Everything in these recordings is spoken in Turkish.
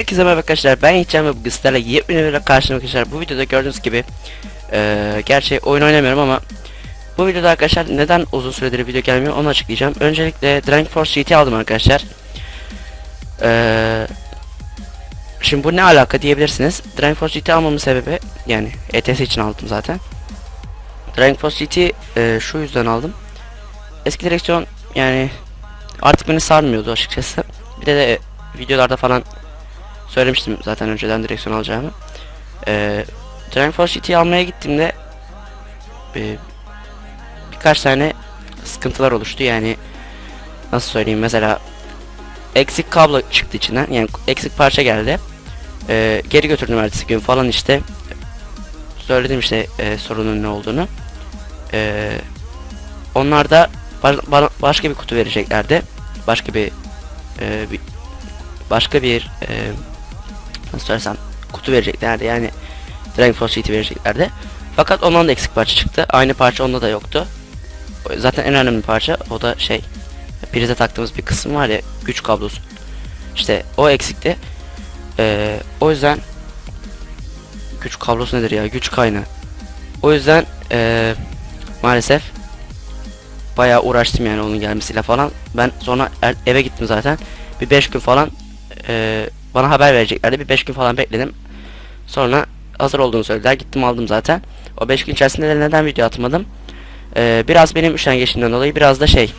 Herkese merhaba arkadaşlar. Ben Yiğitcan ve bugün sizlerle yepyeni bir karşınızda arkadaşlar. Bu videoda gördüğünüz gibi eee gerçi oyun oynamıyorum ama bu videoda arkadaşlar neden uzun süredir video gelmiyor onu açıklayacağım. Öncelikle Drink Force GT aldım arkadaşlar. Eee Şimdi bu ne alaka diyebilirsiniz. Drink Force GT almamın sebebi yani ETS için aldım zaten. Drink Force GT eee, şu yüzden aldım. Eski direksiyon yani artık beni sarmıyordu açıkçası. Bir de, de videolarda falan söylemiştim zaten önceden direksiyon alacağımı. Ee, Dragon Force GT'yi almaya gittiğimde e, birkaç tane sıkıntılar oluştu. Yani nasıl söyleyeyim mesela eksik kablo çıktı içinden yani eksik parça geldi. Ee, geri götürdüm ertesi gün falan işte. Söyledim işte e, sorunun ne olduğunu. Ee, onlar da başka bir kutu vereceklerdi. Başka bir, e, başka bir e, nasıl söylesem kutu vereceklerdi yani Dragon Force GT vereceklerdi. Fakat ondan da eksik parça çıktı. Aynı parça onda da yoktu. Zaten en önemli parça o da şey prize taktığımız bir kısım var ya güç kablosu. İşte o eksikti. Ee, o yüzden güç kablosu nedir ya? Güç kaynağı. O yüzden ee, maalesef bayağı uğraştım yani onun gelmesiyle falan. Ben sonra eve gittim zaten. Bir 5 gün falan ee, bana haber vereceklerdi. Bir 5 gün falan bekledim. Sonra hazır olduğunu söylediler. Gittim aldım zaten. O 5 gün içerisinde de neden video atmadım? Ee, biraz benim üşengeçliğimden dolayı biraz da şey.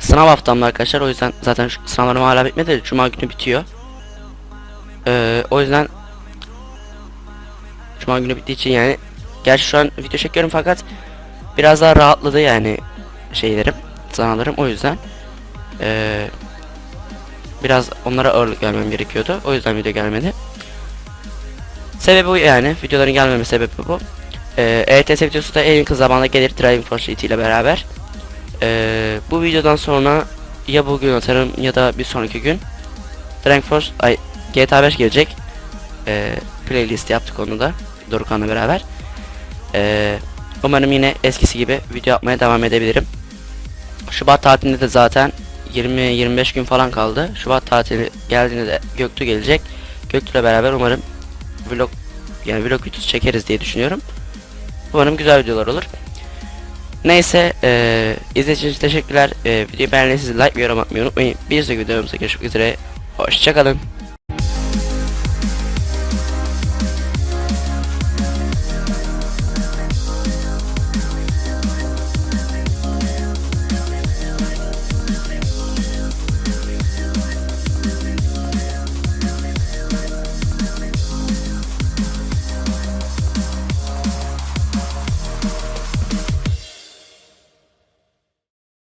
Sınav haftamda arkadaşlar. O yüzden zaten sınavlarım hala bitmedi. Cuma günü bitiyor. Ee, o yüzden Cuma günü bittiği için yani Gerçi şu an video çekiyorum fakat biraz daha rahatladı yani şeylerim, sınavlarım o yüzden ee, biraz onlara ağırlık vermem gerekiyordu. O yüzden video gelmedi. Sebebi bu yani. Videoların gelmeme sebebi bu. Ee, ETS videosu da en kısa zamanda gelir Driving Force GT ile beraber. Ee, bu videodan sonra ya bugün atarım ya da bir sonraki gün Driving Force ay GTA 5 gelecek. Ee, playlist yaptık onu da Dorukhan'la beraber. Ee, umarım yine eskisi gibi video yapmaya devam edebilirim. Şubat tatilinde de zaten 20-25 gün falan kaldı. Şubat tatili geldiğinde de Göktuğ gelecek. Göktuğ'la beraber umarım vlog yani vlog videosu çekeriz diye düşünüyorum. Umarım güzel videolar olur. Neyse eee izlediğiniz için teşekkürler. Eee videoyu beğendiyseniz like ve yorum atmayı unutmayın. Bir sonraki videomuzda görüşmek üzere. Hoşçakalın.